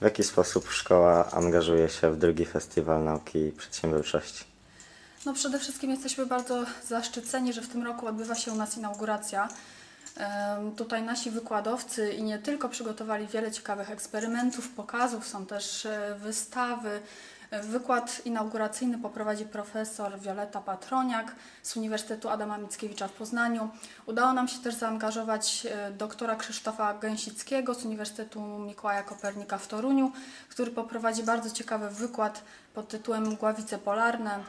W jaki sposób szkoła angażuje się w drugi Festiwal Nauki i Przedsiębiorczości? No przede wszystkim jesteśmy bardzo zaszczyceni, że w tym roku odbywa się u nas inauguracja. Tutaj nasi wykładowcy i nie tylko przygotowali wiele ciekawych eksperymentów, pokazów, są też e, wystawy. Wykład inauguracyjny poprowadzi profesor Wioleta Patroniak z Uniwersytetu Adama Mickiewicza w Poznaniu. Udało nam się też zaangażować e, doktora Krzysztofa Gęsickiego z Uniwersytetu Mikołaja Kopernika w Toruniu, który poprowadzi bardzo ciekawy wykład pod tytułem Mgławice Polarne.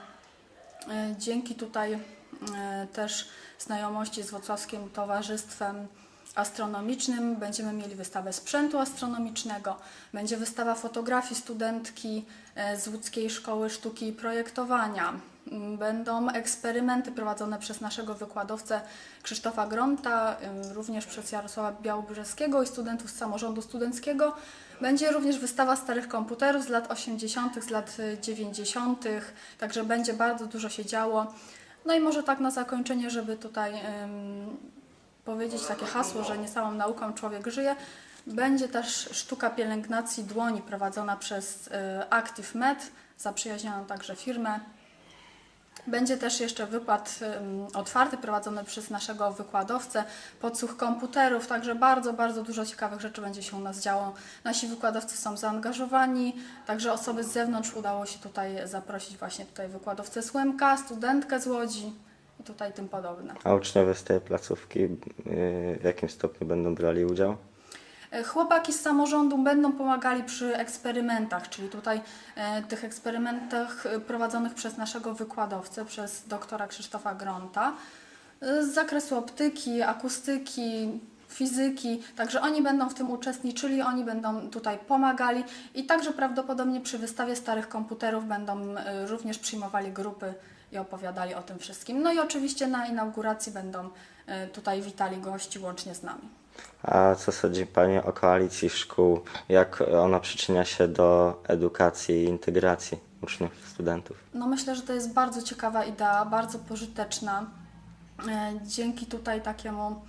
E, Dzięki tutaj e, też znajomości z Wrocławskim Towarzystwem Astronomicznym będziemy mieli wystawę sprzętu astronomicznego, będzie wystawa fotografii studentki e, z Łódzkiej Szkoły Sztuki i Projektowania. M, Będą eksperymenty prowadzone przez naszego wykładowcę Krzysztofa Gromta, e, również przez Jarosława Białobrzeskiego i studentów z samorządu studenckiego. Będzie również wystawa starych komputerów z lat 80., z lat y, 90., także będzie bardzo dużo się działo. No i może tak na zakończenie, żeby tutaj powiedzieć takie hasło, że nie samą nauką człowiek żyje. Będzie też sztuka pielęgnacji dłoni prowadzona przez y, Active Med, zaprzyjaźnioną także firmę. Będzie też jeszcze wykład otwarty prowadzony przez naszego wykładowcę, podsłuch komputerów, także bardzo, bardzo dużo ciekawych rzeczy będzie się u nas działo. Nasi wykładowcy są zaangażowani, także osoby z zewnątrz udało się tutaj zaprosić właśnie tutaj wykładowcę z studentkę z Łodzi tutaj tym podobne. A uczniowie z tej placówki yy, w jakim stopniu będą brali udział? E, Chłopaki z samorządu będą pomagali przy eksperymentach, czyli tutaj e, tych eksperymentach e, prowadzonych przez naszego wykładowcę, przez doktora Krzysztofa Gronta, e, z zakresu optyki, akustyki, fizyki, także oni będą w tym uczestniczyli, oni będą tutaj pomagali i także prawdopodobnie przy wystawie starych komputerów będą e, również przyjmowali grupy i opowiadali o tym wszystkim. No i oczywiście na inauguracji będą e, tutaj witali gości łącznie z nami. A co sądzi Pani o koalicji szkół? Jak ona przyczynia się do edukacji i integracji uczniów, studentów? No myślę, że to jest bardzo ciekawa idea, bardzo pożyteczna. E, Dzięki tutaj takiemu,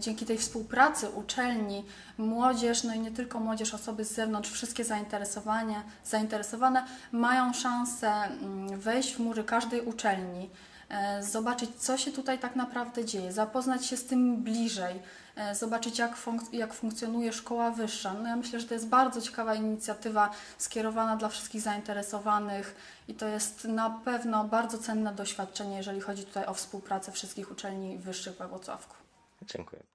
dzięki tej współpracy uczelni, młodzież, no i nie tylko młodzież, osoby z zewnątrz, wszystkie zainteresowanie, zainteresowane mają szansę mm, wejść w mury każdej uczelni, e, zobaczyć, co się tutaj tak naprawdę dzieje, zapoznać się z tym bliżej, e, zobaczyć, jak, funk- jak funkcjonuje szkoła wyższa. No ja myślę, że to jest bardzo ciekawa inicjatywa skierowana dla wszystkich zainteresowanych i to jest na pewno bardzo cenne doświadczenie, jeżeli chodzi tutaj o współpracę wszystkich uczelni wyższych we Włocławku. Dziękuję.